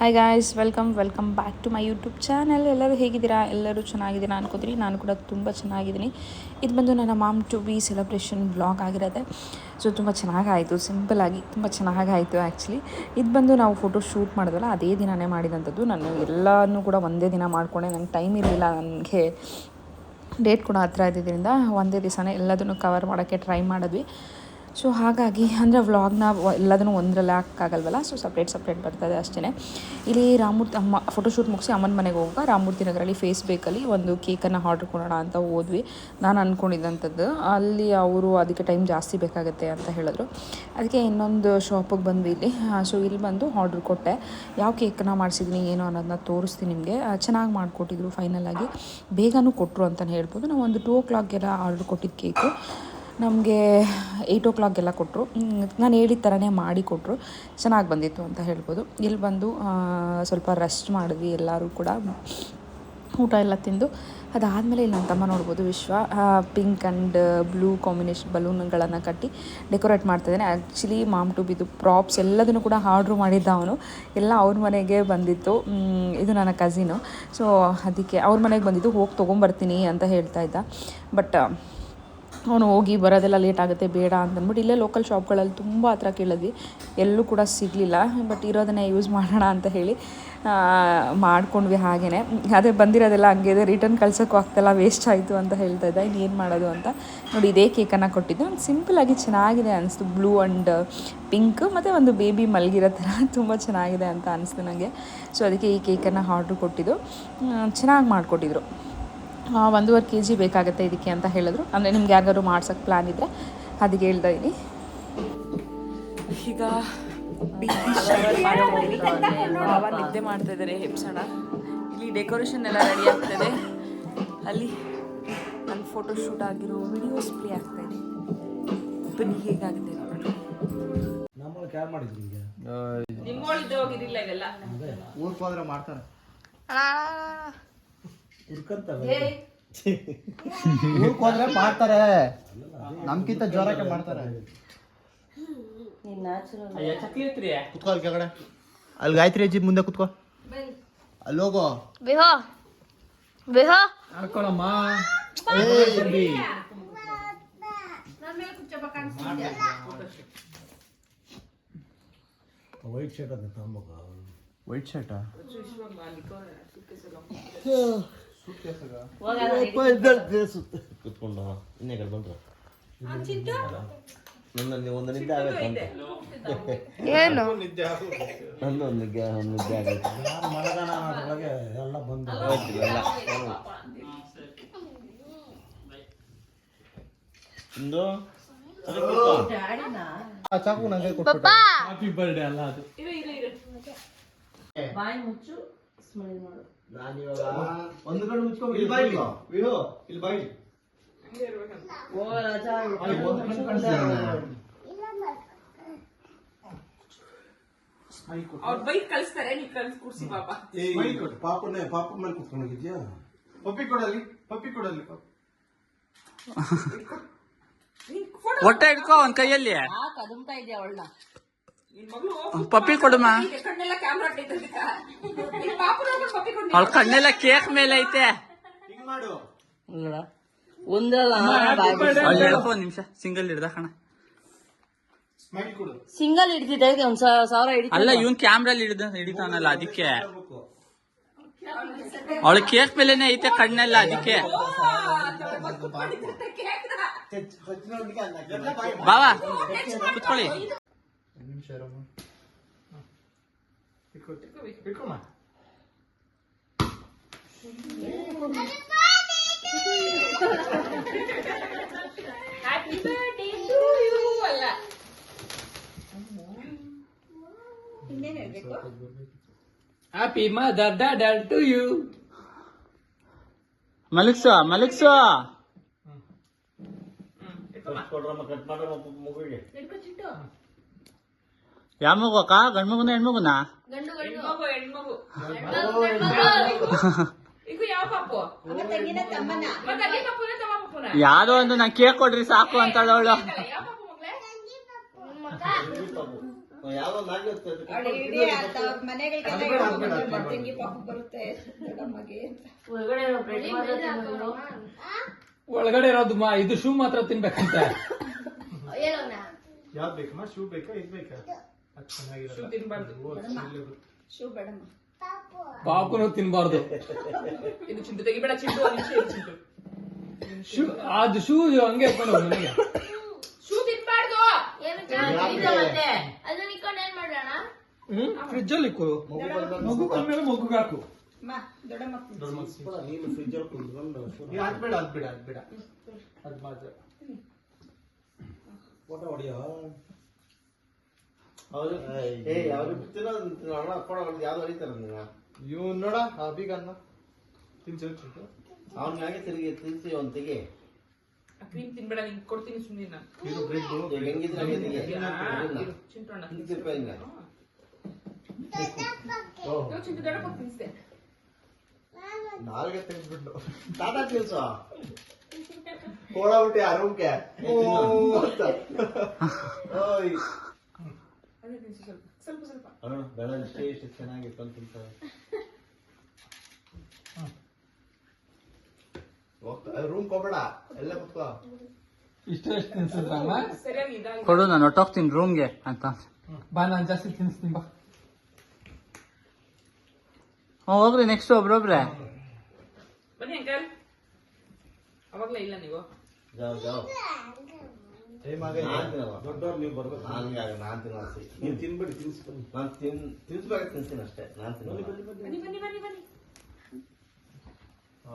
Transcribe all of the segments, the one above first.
Hi guys welcome welcome back to my YouTube channel ಎಲ್ಲರೂ ಹೇಗಿದ್ದೀರಾ? ಎಲ್ಲರೂ ಚೆನ್ನಾಗಿದ್ದೀರಾ ಅನ್ಕೋತೀನಿ. ನಾನು ಕೂಡ ತುಂಬ ಚೆನ್ನಾಗಿದ್ದೀನಿ. ಇದು ಬಂದು ನನ್ನ mom to be celebration blog ಆಗಿರುತ್ತೆ ಸೊ ತುಂಬ ಚೆನ್ನಾಗಾಯಿತು. ಸಿಂಪಲಾಗಿ ತುಂಬ ಚೆನ್ನಾಗಾಯಿತು ಆ್ಯಕ್ಚುಲಿ ಇದು ಬಂದು ನಾವು ಫೋಟೋ ಶೂಟ್ ಮಾಡಿದ್ವಲ್ಲ, ಅದೇ ದಿನವೇ ಮಾಡಿದಂಥದ್ದು. ನಾನು ಎಲ್ಲನೂ ಕೂಡ ಒಂದೇ ದಿನ ಮಾಡಿಕೊಂಡೆ. ನಂಗೆ ಟೈಮ್ ಇರಲಿಲ್ಲ ನನಗೆ. ಡೇಟ್ ಕೂಡ ಹತ್ರ ಇದ್ದಿದ್ದರಿಂದ ಒಂದೇ ದಿವಸನೇ ಎಲ್ಲದನ್ನು ಕವರ್ ಮಾಡೋಕ್ಕೆ ಟ್ರೈ ಮಾಡಿದ್ವಿ. ಸೊ ಹಾಗಾಗಿ ಅಂದರೆ ವ್ಲಾಗ್ನ ಎಲ್ಲದನ್ನು ಒಂದರಲ್ಲಿ ಹಾಕೋಕ್ಕಾಗಲ್ವಲ್ಲ ಸೊ ಸಪ್ರೇಟ್ ಸಪ್ರೇಟ್ ಬರ್ತದೆ ಅಷ್ಟೇ ಇಲ್ಲಿ ರಾಮೂರ್ತಿ ಅಮ್ಮ ಫೋಟೋಶೂಟ್ ಮುಗಿಸಿ ಅಮ್ಮನ ಮನೆಗೆ ಹೋಗುವಾಗ ರಾಮೂರ್ತಿ ನಗರಲ್ಲಿ ಫೇಸ್ ಬೇಕಲ್ಲಿ ಒಂದು ಕೇಕನ್ನು ಆರ್ಡ್ರ್ ಕೊಡೋಣ ಅಂತ ಹೋದ್ವಿ. ನಾನು ಅಂದ್ಕೊಂಡಿದ್ದಂಥದ್ದು ಅಲ್ಲಿ ಅವರು ಅದಕ್ಕೆ ಟೈಮ್ ಜಾಸ್ತಿ ಬೇಕಾಗುತ್ತೆ ಅಂತ ಹೇಳಿದ್ರು. ಅದಕ್ಕೆ ಇನ್ನೊಂದು ಶಾಪಿಗೆ ಬಂದ್ವಿ ಇಲ್ಲಿ. ಸೊ ಇಲ್ಲಿ ಬಂದು ಆರ್ಡ್ರ್ ಕೊಟ್ಟೆ. ಯಾವ ಕೇಕನ್ನ ಮಾಡಿಸಿದ್ದೀನಿ ಏನು ಅನ್ನೋದನ್ನ ತೋರಿಸ್ತೀನಿ ನಿಮಗೆ. ಚೆನ್ನಾಗಿ ಮಾಡಿಕೊಟ್ಟಿದ್ರು ಫೈನಲಾಗಿ ಬೇಗನೂ ಕೊಟ್ಟರು ಅಂತಲೇ ಹೇಳ್ಬೋದು. ನಾವು ಒಂದು ಟೂ ಓ ಕ್ಲಾಕ್ಗೆಲ್ಲ ಆರ್ಡ್ರ್ ಕೊಟ್ಟಿದ್ದು ಕೇಕು ನಮಗೆ ಏಯ್ಟ್ ಓ ಕ್ಲಾಕ್ಗೆಲ್ಲ ಕೊಟ್ಟರು ನಾನು ಹೇಳಿದ ಥರನೇ ಮಾಡಿ ಕೊಟ್ಟರು ಚೆನ್ನಾಗಿ ಬಂದಿತ್ತು ಅಂತ ಹೇಳ್ಬೋದು. ಇಲ್ಲಿ ಬಂದು ಸ್ವಲ್ಪ ರೆಸ್ಟ್ ಮಾಡಿದ್ವಿ ಎಲ್ಲರೂ ಕೂಡ. ಊಟ ಎಲ್ಲ ತಿಂದು. ಅದಾದಮೇಲೆ ಇಲ್ಲಿ ನನ್ನ ತಮ್ಮ ನೋಡ್ಬೋದು, Vishwa. Pink and blue combination ಬಲೂನ್ಗಳನ್ನು ಕಟ್ಟಿ ಡೆಕೋರೇಟ್ ಮಾಡ್ತಿದ್ದಾನೆ actually mom to be props ಎಲ್ಲದನ್ನು ಕೂಡ ಆರ್ಡ್ರ್ ಮಾಡಿದ್ದ ಅವನು. ಎಲ್ಲ ಅವ್ರ ಮನೆಗೆ ಬಂದಿತ್ತು. ಇದು ನನ್ನ ಕಸಿನು ಸೊ ಅದಕ್ಕೆ ಅವ್ರ ಮನೆಗೆ ಬಂದಿದ್ದು, ಹೋಗಿ ತೊಗೊಂಬರ್ತೀನಿ ಅಂತ ಹೇಳ್ತಾ ಇದ್ದ. ಬಟ್ ಅವನು ಹೋಗಿ ಬರೋದೆಲ್ಲ ಲೇಟ್ ಆಗುತ್ತೆ, ಬೇಡ ಅಂತಂದ್ಬಿಟ್ಟು ಇಲ್ಲೇ ಲೋಕಲ್ ಶಾಪ್ಗಳಲ್ಲಿ ತುಂಬ ಹತ್ರ ಕೇಳಿದ್ವಿ. ಎಲ್ಲೂ ಕೂಡ ಸಿಗಲಿಲ್ಲ ಬಟ್ ಇರೋದನ್ನೇ ಯೂಸ್ ಮಾಡೋಣ ಅಂತ ಹೇಳಿ ಮಾಡ್ಕೊಂಡ್ವಿ ಹಾಗೇ ಅದೇ ಬಂದಿರೋದೆಲ್ಲ ಹಂಗೆ ರಿಟರ್ನ್ ಕಳ್ಸೋಕ್ಕೂ ಆಗ್ತಲ್ಲ ವೇಸ್ಟ್ ಆಯಿತು ಅಂತ ಹೇಳ್ತಾ ಇದ್ದ ಇನ್ನೇನು ಮಾಡೋದು ಅಂತ. ನೋಡಿ, ಇದೇ ಕೇಕನ್ನು ಕೊಟ್ಟಿದ್ದು. ಸಿಂಪಲಾಗಿ ಚೆನ್ನಾಗಿದೆ ಅನಿಸ್ತು ಬ್ಲೂ ಆ್ಯಂಡ್ ಪಿಂಕ್ ಮತ್ತು ಒಂದು ಬೇಬಿ ಮಲಗಿರೋ ಥರ ತುಂಬ ಚೆನ್ನಾಗಿದೆ ಅಂತ ಅನಿಸ್ತು ನನಗೆ ಸೊ ಅದಕ್ಕೆ ಈ ಕೇಕನ್ನು ಆರ್ಡ್ರ್ ಕೊಟ್ಟಿದ್ದು. ಚೆನ್ನಾಗಿ ಮಾಡಿಕೊಟ್ಟಿದ್ರು. ಒಂದೂವರೆ ಕೆ ಜಿ ಬೇಕಾಗುತ್ತೆ ಇದಕ್ಕೆ ಅಂತ ಹೇಳಿದ್ರು. ಅಂದರೆ ನಿಮ್ಗೆ ಯಾರಿಗಾದ್ರು ಮಾಡ್ಸೋಕ್ಕೆ ಪ್ಲ್ಯಾನ್ ಇದ್ದರೆ ಅದಕ್ಕೆ ಹೇಳ್ತಾ ಇದ್ದೀನಿ ಈಗ ಬಾಬಾ ನಿದ್ದೆ ಮಾಡ್ತಾ ಇದ್ದಾರೆ ಹೆಪ್ಸಣ ಇಲ್ಲಿ ಡೆಕೋರೇಷನ್ ಎಲ್ಲ ರೆಡಿ ಆಗ್ತದೆ ಅಲ್ಲಿ ನನ್ನ ಫೋಟೋ ಶೂಟ್ ಆಗಿರೋ ವಿಡಿಯೋಸ್ ಪ್ಲೇ ಆಗ್ತಾ ಇದೆ. ಬನ್ನಿ ಹೇಗಾಗುತ್ತೆ ಮಾಡ್ತಾರೆ. ಹುಡ್ಕಂತಾರೆ ಊರ್ಗೆ ಹೋದ್ರೆ ಮಾಡ್ತಾರೆ. ನಮ್ಗಿಂತ ಜೋರಕ್ಕೆ ಮಾಡ್ತಾರೆ. ಕುತ್ಕೋ ಅಲ್ಲಿ ಕೆಳಗಡೆ. ಅಲ್ಲಿ ಗಾಯತ್ರಿ ಅಜ್ಜಿ ಮುಂದೆ ಕುತ್ಕೋ. ಅಲ್ಲಿ ಹೋಗೋ. ವಿಹೋ. ವಿಹೋ. ಹಾಕೊಳ್ಳಮ್ಮ ವೈಟ್ ಶರ್ಟ್ ಅಂತ ತಗೊಂಬೋಗ ವೈಟ್ ಶರ್ಟಾ? ಕುತ್ಕೊಂಡು ಇನ್ನೇ ಕಡೆ ಬಂದ್ರ. ನನ್ನ ಒಂದು ನಿದ್ದೆ ಆಗೈತೆ ಅಂತ. ಏನು? ನಂದು ಒಂದು ನಿದ್ದೆ ಒಂದು ನಿದ್ದೆ ಆಗೈತೆ ಮಳೆಗಾಲ ಅನ್ನೋದ್ರೊಳಗೆ ಎಲ್ಲ ಬಂದು. ಹೋಯ್ತು ಎಲ್ಲ. ಇಂದು? ಸರಿ ಕೂತ್ಕೋ. ಆ ಚಾಕು ಮುಚ್ಚು ಸ್ಮೈಲ್ ಪಪ್ಪ ನಾನಿವಾಗ ಒಂದು ಕಡೆ ಮುಚ್ಕೊಂಡು ಇಲ್ಲಿ ಬಾಯಿ ವಿಹೋ ಇಲ್ಲಿ ಬಾಯಿ ಅಲ್ಲಿ ಒಂದು ಕಣ್ಣು ಕಾಣಿಸ್ತಿದೆ ನನಗೆ. ಅವ್ರು ಬೈಕ್ ಕಳಿಸ್ತಾರೆ ನೀವು ಕಳ್ಸಿ ಕೂರಿಸಿ ಪಾಪ. ಪಾಪನೇ ಪಾಪ ಮೇಲೆ ಕುತ್ಕೊಂಡಿದ್ಯಾ ಪಪ್ಪಿ ಕೊಡಲಿ ಪಪ್ಪಿ ಕೊಡಲಿ ಪಾಪ ಹೊಟ್ಟೆ ಇಟ್ಕೋ ಒಂದ್ ಕೈಯಲ್ಲಿ. ಪಪ್ಪಿ ಕೊಡುಮ ಕಣ್ಣೆಲ್ಲ ಕ್ಯಾಮ್ರಾ ಪಪ್ಪಿ ಕೊಡಮ್ಮ ಅವಳ ಕಣ್ಣೆಲ್ಲ ಕೇಕ್ ಮೇಲೆ ಐತೆ. ಹಿಂಗ್ ಮಾಡು. ಅಲ್ಲಿ ಹೇಳ್ಕೊ ಒಂದ್ ನಿಮಿಷ. ಸಿಂಗಲ್ ಹಿಡ್ದ ಕಣ. ಸ್ಮೈಲ್ ಕೊಡು. ಸಿಂಗಲ್ ಹಿಡಿದಿದ್ದೆ ಒಂದ್ ಸಾವಿರ ಹಿಡಿದ ಅಲ್ಲ ಇವನ್ ಕ್ಯಾಮ್ರಲ್ಲಿ ಹಿಡ್ದ ಹಿಡಿತಾನಲ್ಲ ಅದಕ್ಕೆ. ಅವಳ ಕೇಕ್ ಮೇಲೆನೆ ಐತೆ ಕಣ್ಣೆಲ್ಲ ಅದಕ್ಕೆ. ಬಾವಾ ಕುತ್ಕೊಳ್ಳಿ. ಇಟ್ಕೊಮ್ಮ ಹ್ಯಾಪಿ ಬರ್ಡೇ ಟು ಯು ಅಲ್ಲ happy mother daughter to you ಮಲಗ್ಸು ಮಲಗ್ಸು ಕೊಡ್ರಮ್ಮ ಕಟ್ ಮಾಡ್ರಮ್ಮ ಮಗುವಿಗೆ ಯಾವ ಮಗು ಅಕ್ಕ ಗಂಡು ಮಗುನ ಹೆಣ್ಮಗುನ ಯಾವ್ದೋ ಒಂದು ನಾ ಕೇಕ್ ಕೊಡ್ರಿ ಸಾಕು ಅಂತ ಅವಳು ಒಳಗಡೆ ಇರೋದು ಮಾ ಇದು ಶೂ ಮಾತ್ರ ತಿನ್ಬೇಕಂತ. ಯಾವ್ದು ಬೇಕಮ್ಮ ಶೂ ಬೇಕಾ ಇದು ಬೇಕಾ? ಪಾಪನು ತಿನ್ಬಾರ್ದು. ಇದು ಚಿಂಟು ತೆಗಿಬೇಡ ಚಿಂಟು ಒಂದ್ ನಿಮಿಷ ಇರು ಚಿಂಟು. ಶೂ ಅದು ಶೂ ಹಂಗೆ ಎತ್ಕೊಂಡು ಹೋಗು ಮನೆಗೆ ಶೂ ತಿನ್ಬಾರ್ದು. ಅದನ್ನ ಏನ್ ಮಾಡೋಣ ಹ್ಮ್? ಫ್ರಿಜ್ ಅಲ್ಲಿ ಇಕ್ಕು. ಮಗು ಮೇಲೆ ಮಗು. ಹಾಕು ನೀನು ಫ್ರಿಜ್ ಅಲ್ಲಿ ಕುಂದ್ಕೊಂಡು ಅದ್ ಬೇಡ ಅದ್ ಬೇಡ ಅದ್ ಬೇಡ ಅದ್ ಮಾತ್ರ. ಫೋಟೋ ಹೊಡಿಯೋ? ಅವ್ರು ಏ ಅವ್ರು ತಿನ್ನೋದು ಅಣ್ಣ ಕೊಡ ಯಾವ್ದು ಹೊಡಿತಾರ ನೀವು ಇವ್ ನೋಡ ಆ ಬೀಗ ಅನ್ನ. ತಿನ್ಸು ತಿರುಗಿ ತಿನ್ಸಿ ಅವ್ನ್ ತೆಗಿ ಕ್ರೀಮ್ ತಿನ್ಬೇಡ ನಿಂಗೆ ಕೊಡ್ತೀನಿ ಸುಮ್ಮನೆ ನಾನು. ಇದು ಹೆಂಗಿದ್ರೆ ಹಿಂಗ ಚಿಂಟು ದೊಡ್ಡ ನಾಲ್ಗೆ ತೆಗೆದ್ಬಿಟ್ಟು ತಿನ್ಸು? ಅದೇ ತಿನ್ಸು ಸ್ವಲ್ಪ. ಸ್ವಲ್ಪ ಸ್ವಲ್ಪ. ಅಣ್ಣ ಬೆಳಗ್ಗೆ ಇಷ್ಟೇ ಇಷ್ಟು ಚೆನ್ನಾಗಿತ್ತು ಅಂತ ರೂಮ್ ಹೋಗ್ಬೇಡ. ಎಲ್ಲ ಕುತ್ಕೋ. ಇಷ್ಟ ಎಷ್ಟು ತಿನ್ಸಿದ್ರಮ್ಮ ಸರಿಯಾಗಿ ಇದಾಗಿ ಕೊಡು ನಾನು ಹೊಟ್ಟೋಗ್ತೀನಿ ರೂಮ್ಗೆ ಅಂತ. ಬಾ ನಾನು ಜಾಸ್ತಿ ತಿನ್ಸ್ತೀನಿ ಬಾ. ಹ್ಞೂ ಹೋಗ್ರಿ ನೆಕ್ಸ್ಟ್ ಒಬ್ರೊಬ್ರೆ. ಬನ್ನಿ ಅಂಕಲ್ ಅವಾಗಲೇ ಇಲ್ಲ ನೀವು. ಜಾವ್ ಜಾವ್. ಟೈಮ್ ನಾನ್ ತಿನ್ನಲ್ಲ. ದೊಡ್ಡವ್ರು ನೀವು ಬರ್ಬೇಕು. ನಾನು ನಾನ್ ತಿನ್ನಲ್ಲ. ನೀವು ತಿನ್ಬಿಡಿ ತಿನ್ಸ್ಕೊಂಡು ನಾನ್ ತಿನ್ ತಿನ್ಸ್ಬೇಕು ತಿನ್ಸ್ತೀನಿ ಅಷ್ಟೇ. ನಾನು ತಿನ್ನಲ್ಲ ಬನ್ನಿ ಬನ್ನಿ ಬನ್ನಿ. ಬನ್ನಿ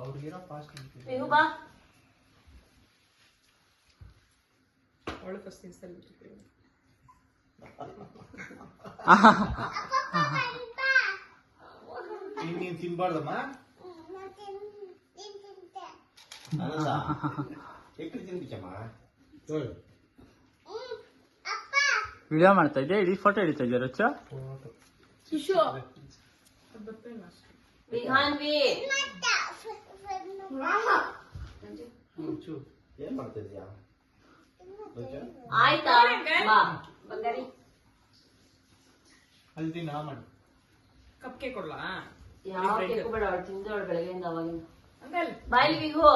ಅವ್ರಿಗಿರೋ ಫಾಸ್ಟ್ ನೀವು ಬಾ. ಅವಳು ಫಸ್ಟ್ ನೀನ್ ತಿನ್ಬಾರ್ದಮ್ಮ? ಆನಂದ ತಿನ್ಬಿಟ್ಟಮ್ಮ ವಿಡಿಯೋ ಮಾಡ್ತಾ ಇದ್ದೆ ಇಡೀ ಫೋಟೋ ಹಿಡಿತಾ ಇದೆಯಾ ರಚ್ಚ ಶಿಶು ವಿಹಾನ್ವಿ ಏನ್ ಮಾಡ್ತಾ ಇದ್ಯಾ ಆಯ್ತಾ ಬಾ ಬಂಗಾರಿ ಅಲ್ಲಿ ತಿನ್ನ ಮಾಡಿ ಕಪ್ ಕೇಕ್ ಕೊಡ್ಲಾ ಯಾವ ಕೇಕು ಬೇಡ ಅವಳು ತಿಂದವಳು ಬೆಳಗ್ಗೆಯಿಂದ ಅವಾಗಿಂದ ಅಂಕಲ್. ಬಾಯ್ಲಿ ವಿಹು.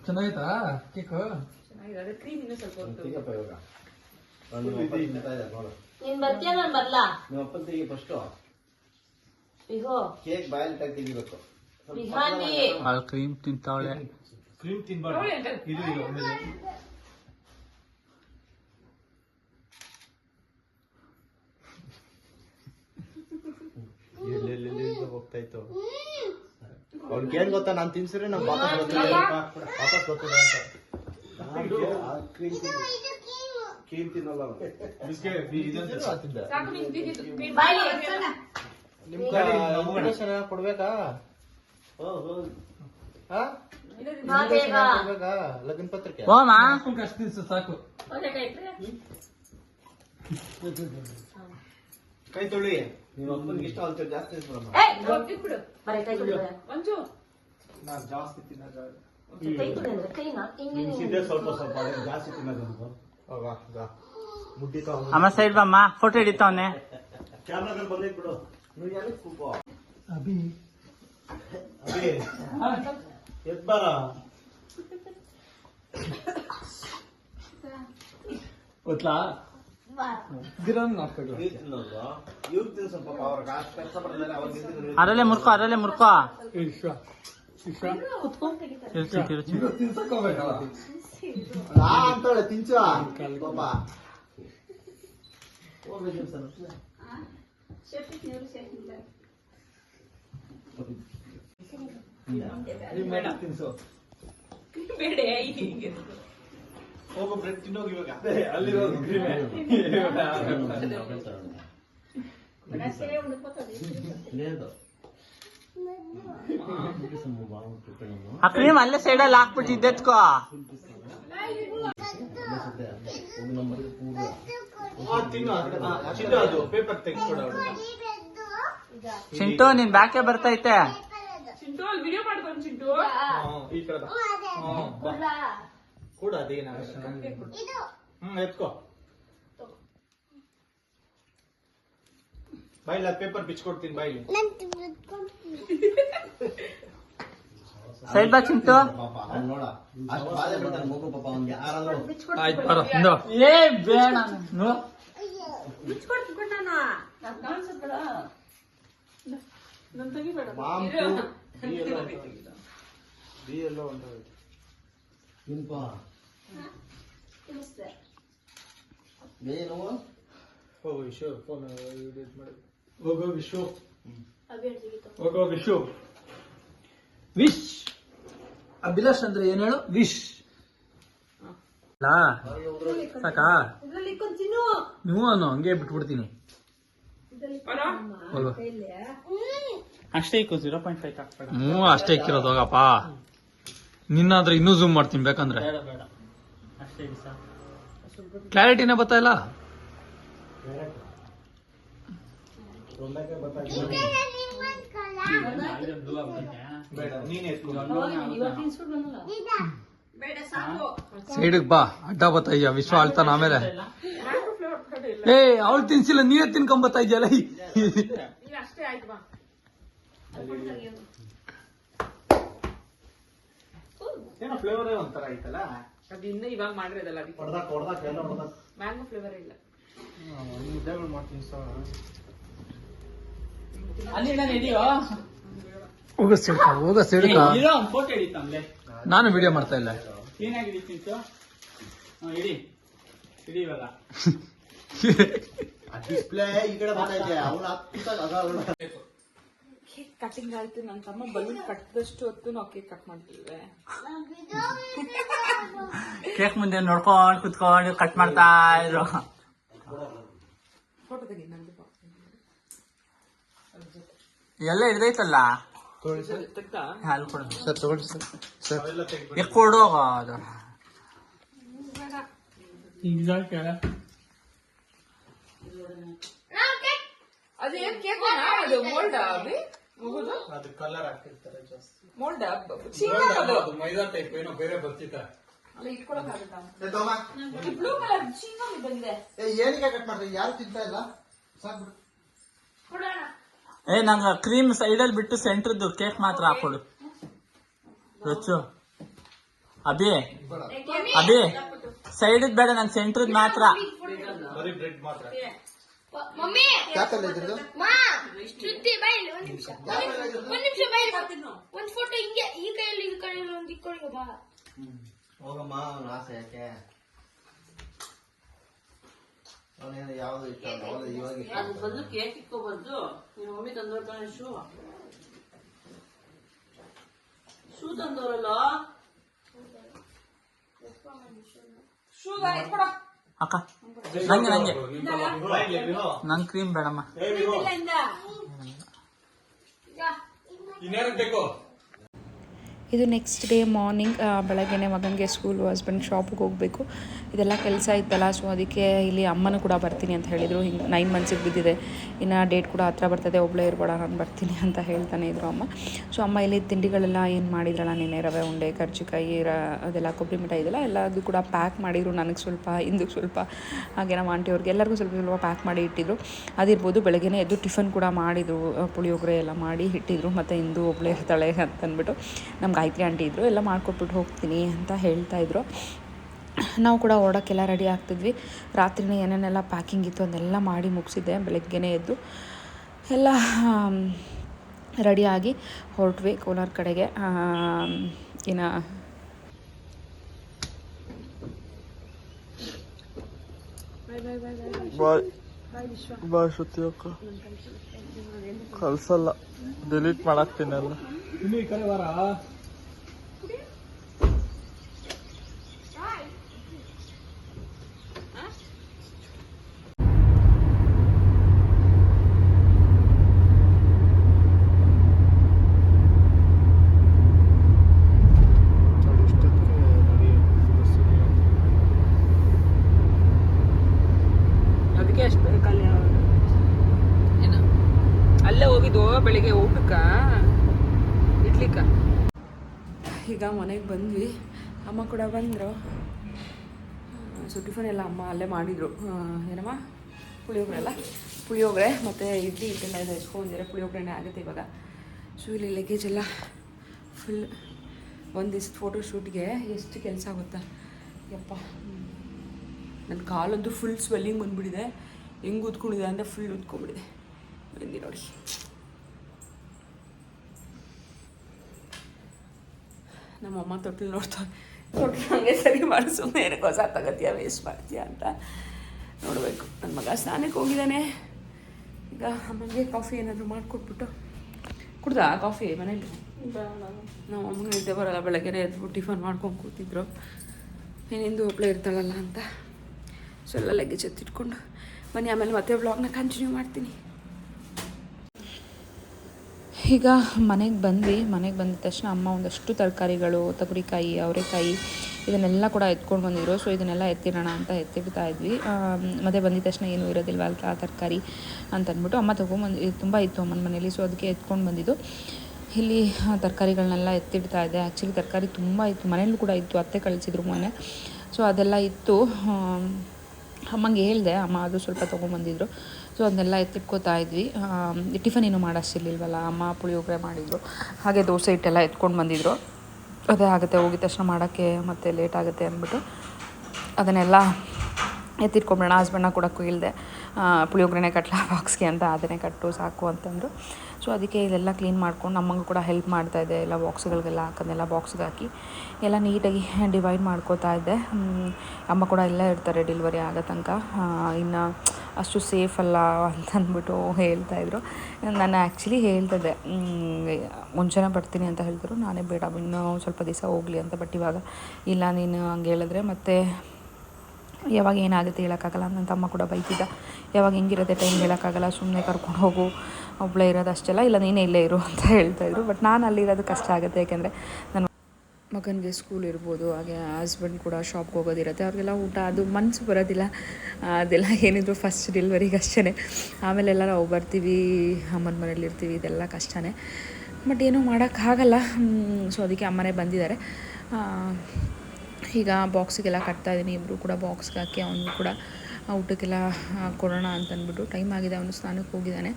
ಚೆನ್ನಾಗಿತ್ತಾ ಕೇಕು ಚೆನ್ನಾಗಿದೆ ಅದೇ ಕ್ರೀಮ್ ಇನ್ನೂ ಸ್ವಲ್ಪ ಹೊತ್ತು ತೆಗಿಯಪ್ಪ ಇವಾಗ ನಾನು ನಿಮ್ಮ ಅಪ್ಪ ತಿಂತಾ ಇದ್ದಾರೆ ನೋಡು ನೀನ್ ಬರ್ತೀಯ ನಾನ್ ಬರ್ಲಾ ನಿಮ್ಮ ಅಪ್ಪನ ತೆಗಿ ಫಸ್ಟು ವಿಹು ಕೇಕ್ ಬಾಯಲ್ಲಿ ಇಟ್ಟಾಗ ತೆಗಿಬೇಕು ಸ್ವಲ್ಪ ವಿಹಾನ್ವಿ ಅವಳು ಕ್ರೀಮ್ ತಿಂತಾವಳೆ ಕ್ರೀಮ್ ತಿನ್ಬಾರ್ದು ನೋಡಿ ಅಂಕಲ್ ಇದು ಇದು ಆಮೇಲೆ ಹೋಗ್ತಾ ಇತ್ತು ಅವ್ರಿಗೆ ಏನ್ ಗೊತ್ತಾ ನಾನ್ ತಿನ್ಸಿದ್ರೆ ನಮ್ ವಾಪಸ್ ಬರ್ತದೆ ವಾಪಸ್ ಬರ್ತದೆ ಅಂತ ತಿನ್ನಲ್ಲ ಕೊಡ್ಬೇಕಾ? ಲಗ್ನ ಪತ್ರಿಕೆ. ಸಾಕು. ಕೈ ತೊಳಿ. ನಿಮ್ಮ ಅಪ್ಪನಿಗೆ ಇಷ್ಟ ಜಾಸ್ತಿ ನಾನ್ ಜಾಸ್ತಿ ತಿನ್ನೋದು ಕೈ ಕೊಡಿ ಅಂದ್ರೆ ಕೈನ ಹಿಂಗೆ ಹಿಂಗೆ. ಸ್ವಲ್ಪ ಸ್ವಲ್ಪ ಜಾಸ್ತಿ ತಿನ್ನೋದು ಹೋಗ ಮುಟ್ಟಿ ಅಮ್ಮ ಸೈಡ್ ಬಮ್ಮ ಫೋಟೋ ಹಿಡಿತಾವನೆ ಕ್ಯಾಮ್ರಾದಲ್ಲಿ ಬಂದೈತ್ ಬಿಡು. ನೀವು ಯಾಕೆ ಕೂಕೋ ಅಭಿ. ಗೊತ್ತಾ? ಮುರ್ಕೋ ಅದರಲ್ಲೇ ಮುರ್ಕೋ. ಅಂತವಳೆ ತಿಂಚು ಪಾಪ. ತಿನ್ಸು. ಬೇಡ ಹೀಗೆ ಹೋಗು. ಬ್ರೆಡ್ ತಿನ್ನೋಗಿ ಇವಾಗ. ಅಲ್ಲಿರೋದು లేదు ಆ ಕ್ರೀಮ್ ಅಲ್ಲೇ ಸೈಡಲ್ಲಿ ಹಾಕ್ಬಿಟ್ಟು ಇದೆತ್ಕೋ ತಿನ್ನು ಚಿನ್ನ ಅದು ಪೇಪರ್ ತೆಗೆಸ್ಕೊಡ ಚಿಂಟು ನಿನ್ ಬ್ಯಾಕೆ ಬರ್ತೈತೆ. ಚಿಂಟು ವಿಡಿಯೋ ಮಾಡ್ಕೊಂಡು ಚಿಂಟು. ಈ ಕಡೆ ಬಾ. ಹ್ಮ್, ಬಾ. ಕೂಡ ಅದೇನ ಹ್ಮ್ ಎತ್ಕೋ. ಬಾಯ್ಲಿ ಪೇಪರ್ ಬಿಚ್ಕೊಡ್ತೀನಿ ಬಾಯ್ಲಿ. ಸೈಡ್ ಬಾ ಚಿಂಟು ಆಯ್ತು ಬರೋ ಇಂದು ಏ ಬೇಡ ನೋ. ಏನು? ವಿಶ್ವ ಫೋನ್ ಮಾಡಿ. ಹೋಗೋ ವಿಶ್ವ ಹೋಗೋ ವಿಶ್ವ ವಿಶ್ ಅಭಿಲಾಷ್ ಅಂದ್ರೆ ಏನ್ ಹೇಳು? ವಿಶ್ ಸಾಕಾ? ನೀವು ಅನ್ನೋ ಹಂಗೆ ಬಿಟ್ಬಿಡ್ತೀನಿ. ಅಷ್ಟೇ ಇಕ್ಕು ಜೀರೋ ಪಾಯಿಂಟ್ ಫೈವ್ ಹಾಕ್ಬೇಡ. ಹ್ಞೂ ಅಷ್ಟೇ ಇಕ್ಕಿರೋದು ಹೋಗಪ್ಪ. ನಿನ್ನಾದ್ರೆ ಇನ್ನೂ ಝೂಮ್ ಮಾಡ್ತೀನಿ ಬೇಕಂದ್ರೆ. ಕ್ಲಾರಿಟಿನೇ ಬರ್ತಾ ಇಲ್ಲ? ಸೈಡಿಗೆ ಬಾ ಅಡ್ಡ ಬರ್ತಾ ಇದೆಯಾ ವಿಶ್ವ ಅಳ್ತಾನ ಆಮೇಲೆ. ಏ ಅವಳು ತಿನ್ಸಿಲ್ಲ ನೀವೇ ತಿನ್ಕೊಂಡ್ ಬರ್ತಾ ಇದೆಯಲ್ಲ? ಏನೋ ಫ್ಲೇವರೇ ಒಂಥರ ಐತಲ್ಲ? ಅದು ಇನ್ನು ಇವಾಗ ಮಾಡಿರೋದಲ್ಲ ಅದಕ್ಕೆ. ಹೊಡ್ದಾಕ್ ಹೊಡ್ದಾಕ್ ಎಲ್ಲ ಹೊಡ್ದಾಕ್. ಮ್ಯಾಂಗೋ ಫ್ಲೇವರ್ ಇಲ್ಲ. ಮುದ್ದೆಗಳು ಮಾಡ್ತೀನಿ ಸರ್. ಅಲ್ಲಿ ನಾನು ಇರೋ ಒಂದು ಫೋಟೋ ವಿಡಿಯೋ ಮಾಡ್ತಾ ಇಲ್ಲ. ಇವಾಗ. ಡಿಸ್ಪ್ಲೇ ಈ ಕಡೆ ಅವ್ನು ಕೇಕ್ ಕಟಿಂಗ್ ಆಯ್ತು. ನನ್ನ ತಮ್ಮ ಬಲೂನ್ ಕಟ್ಟದಷ್ಟು ಹೊತ್ತು ನಾವು ಕೇಕ್ ಕಟ್ ಮಾಡ್ತಿದ್ವಿ. ಕೇಕ್ ಮುಂದೆ ನೋಡ್ಕೊಂಡು ಕುತ್ಕೊಂಡು ಕಟ್ ಮಾಡ್ತಾ ಇದ್ರು ಫೋಟೋ ತೆಗಿ ನಂದು ಎಲ್ಲ ಹಿಡ್ದೈತಲ್ಲ? ಹಾಲು ಕೊಡು ಸರ್ ತಗೊಳ್ಳಿ ಸರ್. ಸರ್. ಎಷ್ಟು ಕೊಡು ಅದು. ಅದೇನ್ ಕೇಕ್ ಅದು ಮೋಲ್ಡ್ ಅಭಿ? ಮುಗುದು? ಅದು ಕಲರ್ ಹಾಕಿರ್ತಾರೆ ಜಾಸ್ತಿ. ಮೋಲ್ಡ್ ಅದು. ಮೈದಾ ಟೈಪ್ ಏನೋ ಬೇರೆ ಬರ್ತಿತ್ತ? ಅಲ್ಲ ಇಟ್ಕೊಳಕ್ಕಾಗುತ್ತಾ? ಏ, ತಗೊಮ್ಮ. ಬ್ಲೂ ಕಲರ್ ಚೀಂಗಮ್ ಬಂದೆ ಏ ಏನಕ್ಕೆ ಕಟ್ ಮಾಡ್ರಿ ಯಾರು ತಿಂತಾ ಇಲ್ಲ? ಸಾಕ್ಬಿಡು. ಏ ನಂಗೆ ಕ್ರೀಮ್ ಸೈಡಲ್ಲಿ ಬಿಟ್ಟು ಸೆಂಟ್ರದ್ದು ಕೇಕ್ ಮಾತ್ರ ಹಾಕೊಡು. ರೊಚ್ಚು ಅಭಿ ಅಭಿ ಸೈಡ್ ಬೇಡ ನಂಗೆ ಸೆಂಟ್ರದ್ ಮಾತ್ರ. ಬರೀ ಬ್ರೆಡ್ ಮಾತ್ರ. ಮಮ್ಮಿ ಯಾಕಲ್ಲ ಇದ್ರದ್ದು? ಮಾ ಶ್ರುತಿ ಬೈಲಿ ಒಂದ್ ನಿಮಿಷ ಒಂದ್ ನಿಮಿಷ ಬೈಲಿ ಒಂದ್ ಫೋಟೋ ಹಿಂಗೆ ಈ ಕೈಯಲ್ಲಿ ಈ ಕೈಯಲ್ಲಿ ಒಂದ್ ಈ ಕಡೆಗೆ ಬಾ ಹೋಗಮ್ಮ ಆಸೆ ಯಾಕೆ? ಅವನೇನು ಯಾವ್ದು ಇಷ್ಟ ಅಲ್ಲ, ಅವ್ನು ಇವಾಗ ಇಷ್ಟ ಅದು ಬಂದು ಕೇಕ್ ಇಕ್ಕೋಬಾರ್ದು ನಿಮ್ಮ ಮಮ್ಮಿ ತಂದೋರ್ತಾನೆ ಶೂ. ಶೂ ತಂದೋರಲ್ಲ ಶೂಗ ಎತ್ಕೊಡ ಅಕ್ಕ ನಂಗೆ ನಂಗೆ. ಬಾಯ್ಲಿ, ವಿನೋ. ನನ್ ಕ್ರೀಮ್ ಬೇಡಮ್ಮ. ಏ, ಬೇಕು? ಇದು ನೆಕ್ಸ್ಟ್ ಡೇ ಮಾರ್ನಿಂಗ್ ಬೆಳಗ್ಗೆನೆ ಮಗನಿಗೆ ಸ್ಕೂಲು ಹಸ್ಬೆಂಡ್ ಶಾಪಿಗೆ ಹೋಗಬೇಕು. ಇದೆಲ್ಲ ಕೆಲಸ ಇತ್ತಲ್ಲ ಸೊ ಅದಕ್ಕೆ ಇಲ್ಲಿ ಅಮ್ಮನೂ ಕೂಡ ಬರ್ತೀನಿ ಅಂತ ಹೇಳಿದರು. ಹಿಂಗೆ ನೈನ್ ಮಂತ್ಸಿಗೆ ಬಿದ್ದಿದೆ. ಇನ್ನು ಡೇಟ್ ಕೂಡ ಹತ್ರ ಬರ್ತದೆ ಒಬ್ಬಳೇ ಇರಬೇಡ, ನಾನು ಬರ್ತೀನಿ ಅಂತ ಹೇಳ್ತಾನೆ ಇದ್ರು ಅಮ್ಮ. ಸೊ ಅಮ್ಮ ಇಲ್ಲಿ ತಿಂಡಿಗಳೆಲ್ಲ ಏನು ಮಾಡಿದ್ರಲ್ಲ, ನೆನೆ ರವೆ, ಉಂಡೆ, ಕರ್ಜಿಕಾಯಿ, ರ, ಅದೆಲ್ಲ ಕೊಬ್ಬರಿ ಮಿಠಾಯಿ ಇದೆಲ್ಲ ಎಲ್ಲದು ಕೂಡ ಪ್ಯಾಕ್ ಮಾಡಿದ್ರು. ನನಗೆ ಸ್ವಲ್ಪ ಹಿಂದಕ್ಕೆ ಸ್ವಲ್ಪ ಹಾಗೆ ನಮ್ಮ ಆಂಟಿಯವ್ರಿಗೆ ಎಲ್ಲರಿಗೂ ಸ್ವಲ್ಪ ಸ್ವಲ್ಪ ಪ್ಯಾಕ್ ಮಾಡಿ ಇಟ್ಟಿದ್ರು. ಅದಿರ್ಬೋದು ಬೆಳಗ್ಗೆನೇ ಎದ್ದು ಟಿಫನ್ ಕೂಡ ಮಾಡಿದರು. ಪುಳಿಯೋಗರೆ ಎಲ್ಲ ಮಾಡಿ ಇಟ್ಟಿದ್ರು. ಮತ್ತು ಇಂದು ಒಬ್ಬಳೇ ಇರ್ತಾಳೆ ಅಂತ ಅಂದ್ಬಿಟ್ಟು ನಮ್ಮ ಗಾಯತ್ರಿ ಆಂಟಿ ಇದ್ದರು ಎಲ್ಲ ಮಾಡ್ಕೊಟ್ಬಿಟ್ಟು ಹೋಗ್ತೀನಿ ಅಂತ ಹೇಳ್ತಾ ಇದ್ರು. ನಾವು ಕೂಡ ಓಡೋಕ್ಕೆಲ್ಲ ರೆಡಿ ಆಗ್ತಿದ್ವಿ. ರಾತ್ರಿನೇ ಏನೇನೆಲ್ಲ ಪ್ಯಾಕಿಂಗ್ ಇತ್ತು ಅದೆಲ್ಲ ಮಾಡಿ ಮುಗಿಸಿದ್ದೆ ಬೆಳಗ್ಗೆನೇ ಎದ್ದು ಎಲ್ಲ ರೆಡಿಯಾಗಿ ಹೊರಟ್ವಿ ಕೋಲಾರ ಕಡೆಗೆ. ಇನ್ನು ಬಾಯ್ ಶ್ರುತಿ ಅಕ್ಕ. ಕಳ್ಸಲ್ಲ ಡಿಲೀಟ್ ಮಾಡಾಕ್ತೀನಲ್ಲ ಇನ್ನು ಈ ಕಡೆ ವಾರ ಅದಕ್ಕೆ ಅಷ್ಟು ಬೇಕಲ್ಲ ಏನು ಅಲ್ಲೇ ಹೋಗಿದ್ದು ಬೆಳಿಗ್ಗೆ ಊಟಕ್ಕ ಇಡ್ಲಿಕ್ಕ ಈಗ ಮನೆಗೆ ಬಂದ್ವಿ ಅಮ್ಮ ಕೂಡ ಬಂದರು. ಸೊ ಟಿಫನ್ ಎಲ್ಲ ಅಮ್ಮ ಅಲ್ಲೇ ಮಾಡಿದರು. ಏನಮ್ಮ? ಪುಳಿಯೋಗರೆ ಎಲ್ಲ ಪುಳಿಯೋಗರೆ ಮತ್ತು ಇಡ್ಲಿ ಇದೆಲ್ಲ ಇದೆ ಇಸ್ಕೊಂಡಿದ್ದಾರೆ ಪುಳಿಯೋಗರೆನೇ ಆಗುತ್ತೆ ಇವಾಗ. ಸೊ ಇಲ್ಲಿ ಲಗೇಜ್ ಎಲ್ಲ ಫುಲ್ ಒಂದು ದಿವ್ಸದ ಫೋಟೋ ಶೂಟ್ಗೆ ಎಷ್ಟು ಕೆಲಸ ಆಗುತ್ತಾ? ಯಪ್ಪ. ನನ್ನ ಕಾಲಂತೂ ಫುಲ್ ಸ್ವೆಲ್ಲಿಂಗ್ ಬಂದುಬಿಟ್ಟಿದೆ. ಹೆಂಗೆ ಉದ್ಕೊಂಡಿದೆ ಅಂದರೆ ಫುಲ್ ಉತ್ಕೊಂಡ್ಬಿಟ್ಟಿದೆ ಬಂದಿ ನೋಡಿ. ನಮ್ಮಮ್ಮ ತೊಟ್ಟಲು ನೋಡ್ತಾ ತೊಟ್ಲು ಹಾಗೆ ಸರಿ ಮಾಡಿ ಸುಮ್ಮನೆ ಏನಕ್ಕೆ ಹೊಸ ತಗತ್ತೀಯ ವೇಸ್ಟ್ ಮಾಡ್ತೀಯ ಅಂತ ನೋಡಬೇಕು, ನನ್ನ ಮಗ ಸ್ನಾನಕ್ಕೆ ಹೋಗಿದ್ದಾನೆ. ಈಗ ಅಮ್ಮನಿಗೆ ಕಾಫಿ ಏನಾದರೂ ಮಾಡಿಕೊಟ್ಬಿಟ್ಟು? ಕುಡ್ದಾ? ಕಾಫಿ ಮನೇಲಿ. ನಾವು ಅಮ್ಮನಿಗೆ ನಿದ್ದೆ ಬರೋಲ್ಲ ಬೆಳಗ್ಗೆ ಎದ್ಬಿಟ್ಟು ಟಿಫನ್ ಮಾಡ್ಕೊಂಡು ಕೂತಿದ್ರು. ಏನಿಂದು ಒಬ್ಬಳೇ ಇರ್ತಾಳಲ್ಲ ಅಂತ. ಸೊ ಎಲ್ಲ ಲಗೇಜ್ ಎತ್ತಿಟ್ಕೊಂಡು ಬನ್ನಿ ಆಮೇಲೆ ಮತ್ತೆ ವ್ಲಾಗ್ನ ಕಂಟಿನ್ಯೂ ಮಾಡ್ತೀನಿ. ಈಗ ಮನೆಗೆ ಬಂದ್ವಿ. ಮನೆಗೆ ಬಂದ ತಕ್ಷಣ ಅಮ್ಮ ಒಂದಷ್ಟು ತರಕಾರಿಗಳು, ತೊಗರಿಕಾಯಿ, ಅವರೆಕಾಯಿ ಇದನ್ನೆಲ್ಲ ಕೂಡ ಎತ್ಕೊಂಡು ಬಂದಿದ್ರು. ಸೊ ಇದನ್ನೆಲ್ಲ ಎತ್ತಿರೋಣ ಅಂತ ಎತ್ತಿಡ್ತಾ ಇದ್ವಿ. ಮತ್ತೆ ಬಂದಿದ ತಕ್ಷಣ ಏನು ಇರೋದಿಲ್ವ ಆ ತರಕಾರಿ ಅಂತ ಅಂದ್ಬಿಟ್ಟು ಅಮ್ಮ ತೊಗೊಂಬಂದು ತುಂಬ ಇತ್ತು ಅಮ್ಮನ ಮನೇಲಿ. ಸೊ ಅದಕ್ಕೆ ಎತ್ಕೊಂಡು ಬಂದಿದ್ದು. ಇಲ್ಲಿ ತರಕಾರಿಗಳನ್ನೆಲ್ಲ ಎತ್ತಿಡ್ತಾ ಇದೆ. ಆ್ಯಕ್ಚುಲಿ ತರಕಾರಿ ತುಂಬ ಇತ್ತು. ಮನೇಲೂ ಕೂಡ ಇತ್ತು. ಅತ್ತೆ ಕಳಿಸಿದ್ರು ಮೊನ್ನೆ. ಸೊ ಅದೆಲ್ಲ ಇತ್ತು. ಅಮ್ಮಂಗೆ ಹೇಳಿದೆ. ಅಮ್ಮ ಅದು ಸ್ವಲ್ಪ ತೊಗೊಂಬಂದಿದ್ರು. ಸೊ ಅದನ್ನೆಲ್ಲ ಎತ್ತಿಟ್ಕೋತಾ ಇದ್ವಿ. ಟಿಫನ್ ಏನು ಮಾಡೋಷ್ಟಿರ್ಲಿಲ್ವಲ್ಲ, ಅಮ್ಮ ಪುಳಿಯೋಗರೆ ಮಾಡಿದ್ರು. ಹಾಗೆ ದೋಸೆ ಹಿಟ್ಟೆಲ್ಲ ಎತ್ಕೊಂಡು ಬಂದಿದ್ರು. ಅದೇ ಆಗುತ್ತೆ, ಹೋಗಿದ ತಕ್ಷಣ ಮಾಡೋಕ್ಕೆ ಮತ್ತೆ ಲೇಟ್ ಆಗುತ್ತೆ ಅಂದ್ಬಿಟ್ಟು. ಅದನ್ನೆಲ್ಲ ಎತ್ತಿಟ್ಕೊಂಬಿಡೋಣ ಹಸ್ಬೆಂಡ್ನ ಕೊಡೋಕ್ಕೂ ಇಲ್ಲದೆ ಪುಳಿಯೋಗ್ರೆನೇ ಕಟ್ಲ ಬಾಕ್ಸ್ಗೆ ಅಂತ ಅದನ್ನೇ ಕಟ್ಟು, ಸಾಕು ಅಂತಂದರು. ಸೊ ಅದಕ್ಕೆ ಇದೆಲ್ಲ ಕ್ಲೀನ್ ಮಾಡ್ಕೊಂಡು ನಮ್ಮಂಗೂ ಕೂಡ ಹೆಲ್ಪ್ ಮಾಡ್ತಾ ಇದ್ದೆ ಎಲ್ಲ ಬಾಕ್ಸ್ಗಳಿಗೆಲ್ಲ ಹಾಕೋದೆಲ್ಲ ಬಾಕ್ಸ್ಗೆ ಹಾಕಿ. ಎಲ್ಲ ನೀಟಾಗಿ ಡಿವೈಡ್ ಮಾಡ್ಕೋತಾ ಇದ್ದೆ. ಅಮ್ಮ ಕೂಡ ಎಲ್ಲ ಇರ್ತಾರೆ ಡೆಲಿವರಿ ಆಗೋ ತನಕ. ಇನ್ನು ಅಷ್ಟು ಸೇಫ್ ಅಲ್ಲ ಅಂತ ಅಂದ್ಬಿಟ್ಟು ಹೇಳ್ತಾಯಿದ್ರು ನಾನು ಆ್ಯಕ್ಚುಲಿ ಹೇಳ್ತಿದ್ದೆ ಮುಂಚೆನೇ ಬರ್ತೀನಿ ಅಂತ ಹೇಳಿದ್ರು. ನಾನೇ ಬೇಡ, ಇನ್ನೂ ಸ್ವಲ್ಪ ದಿವಸ ಹೋಗಲಿ ಅಂತ. ಬಟ್ ಇವಾಗ ಇಲ್ಲ, ನೀನು ಹಂಗೆ ಹೇಳಿದ್ರೆ ಮತ್ತೆ ಯಾವಾಗ ಏನಾಗುತ್ತೆ ಹೇಳೋಕ್ಕಾಗಲ್ಲ. ನನ್ನ ತಮ್ಮ ಕೂಡ ಬೈತಿದ್ದ, ಯಾವಾಗ ಹೆಂಗಿರುತ್ತೆ ಟೈಮ್ ಹೇಳೋಕ್ಕಾಗಲ್ಲ ಸುಮ್ಮನೆ ಕರ್ಕೊಂಡು ಹೋಗು ಒಬ್ಬಳೇ ಇರೋದು ಅಷ್ಟೆಲ್ಲ. ಇಲ್ಲ, ನೀನೇ ಇಲ್ಲೇ ಇರು ಅಂತ ಹೇಳ್ತಾಯಿದ್ರು ಬಟ್ ನಾನು ಅಲ್ಲಿರೋದು ಕಷ್ಟ ಆಗುತ್ತೆ, ಯಾಕೆಂದರೆ ನನ್ನ ಮಗನಿಗೆ ಸ್ಕೂಲ್ ಇರ್ಬೋದು, ಹಾಗೆ ಹಸ್ಬೆಂಡ್ ಕೂಡ ಶಾಪ್ಗೆ ಹೋಗೋದಿರುತ್ತೆ, ಅವ್ರಿಗೆಲ್ಲ ಊಟ ಅದು ಮನಸ್ಸು ಬರೋದಿಲ್ಲ. ಅದೆಲ್ಲ ಏನಿದ್ರು ಫಸ್ಟ್ ಡೆಲಿವರಿಗೆ ಅಷ್ಟೇ ಆಮೇಲೆಲ್ಲ ನಾವು ಬರ್ತೀವಿ, ಅಮ್ಮನ ಮನೇಲಿ ಇರ್ತೀವಿ, ಇದೆಲ್ಲ ಕಷ್ಟನೇ. ಬಟ್ ಏನೂ ಮಾಡೋಕ್ಕಾಗಲ್ಲ ಸೊ ಅದಕ್ಕೆ ಅಮ್ಮನೇ ಬಂದಿದ್ದಾರೆ. ಈಗ ಬಾಕ್ಸಿಗೆಲ್ಲ ಕಟ್ತಾ ಇದ್ದೀನಿ ಇಬ್ಬರು ಕೂಡ ಬಾಕ್ಸ್ಗೆ ಹಾಕಿ ಅವನು ಕೂಡ ಊಟಕ್ಕೆಲ್ಲ ಕೊಡೋಣ ಅಂತಂದ್ಬಿಟ್ಟು ಟೈಮ್ ಆಗಿದೆ, ಅವನು ಸ್ನಾನಕ್ಕೆ ಹೋಗಿದ್ದಾನೆ.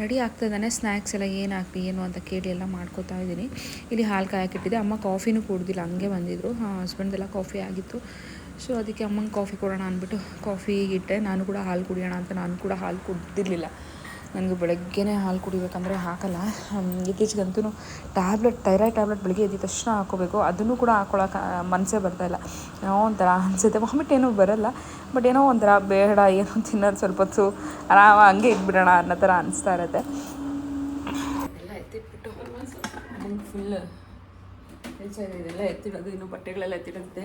ರೆಡಿ ಆಗ್ತಾ ಇದ್ದಾನೆ. ಸ್ನ್ಯಾಕ್ಸ್ ಎಲ್ಲ ಏನು ಹಾಕ್ತಿ ಏನು ಅಂತ ಕೇಳಿ ಎಲ್ಲ ಮಾಡ್ಕೋತಾ ಇದ್ದೀನಿ. ಇಲ್ಲಿ ಹಾಲು ಕಾಯಕ್ಕಿಟ್ಟಿದೆ ಅಮ್ಮ ಕಾಫಿನೂ ಕುಡ್ದಿಲ್ಲ, ಹಂಗೆ ಬಂದಿದ್ದರು ಹಸ್ಬೆಂಡ್ದೆಲ್ಲ ಕಾಫಿ ಆಗಿತ್ತು. ಸೊ ಅದಕ್ಕೆ ಅಮ್ಮಂಗೆ ಕಾಫಿ ಕೊಡೋಣ ಅಂದ್ಬಿಟ್ಟು ಕಾಫಿ ಇಟ್ಟೆ. ನಾನು ಕೂಡ ಹಾಲು ಕುಡಿಯೋಣ ಅಂತ, ನಾನು ಕೂಡ ಹಾಲು ಕುಡ್ದಿರಲಿಲ್ಲ. ನನಗೆ ಬೆಳಗ್ಗೆನೇ ಹಾಲು ಕುಡಿಬೇಕಂದ್ರೆ ಹಾಕಲ್ಲ. ಇತ್ತೀಚೆಗಂತೂ ಟ್ಯಾಬ್ಲೆಟ್, ಥೈರಾಯ್ಡ್ ಟ್ಯಾಬ್ಲೆಟ್ ಬೆಳಗ್ಗೆ ಎದ್ದ ತಕ್ಷಣ ಹಾಕೋಬೇಕು. ಅದನ್ನು ಕೂಡ ಹಾಕೊಳಕ್ಕೆ ಮನಸ್ಸೇ ಬರ್ತಾಯಿಲ್ಲ ಏನೋ ಒಂಥರ ಅನಿಸುತ್ತೆ. ವಾಮಿಟ್ ಏನೂ ಬರಲ್ಲ. ಬಟ್ ಏನೋ ಒಂಥರ ಬೇಡ, ಏನೋ ತಿನ್ನೋದು ಸ್ವಲ್ಪ ಹೊತ್ತು ಆರಾಮ ಹಂಗೆ ಇಟ್ಬಿಡೋಣ ಅನ್ನೋ ಥರ ಅನಿಸ್ತಾ ಇರುತ್ತೆ. ಎಲ್ಲ ಎತ್ತಿಟ್ಬಿಟ್ಟು ಅಮ್ಮಂಗೆ ಫುಲ್ ಕೆಲಸ ಇದೆ. ಇದೆಲ್ಲ ಎತ್ತಿಡೋದು, ಇನ್ನು ಬಟ್ಟೆಗಳೆಲ್ಲ ಎತ್ತಿಡುತ್ತೆ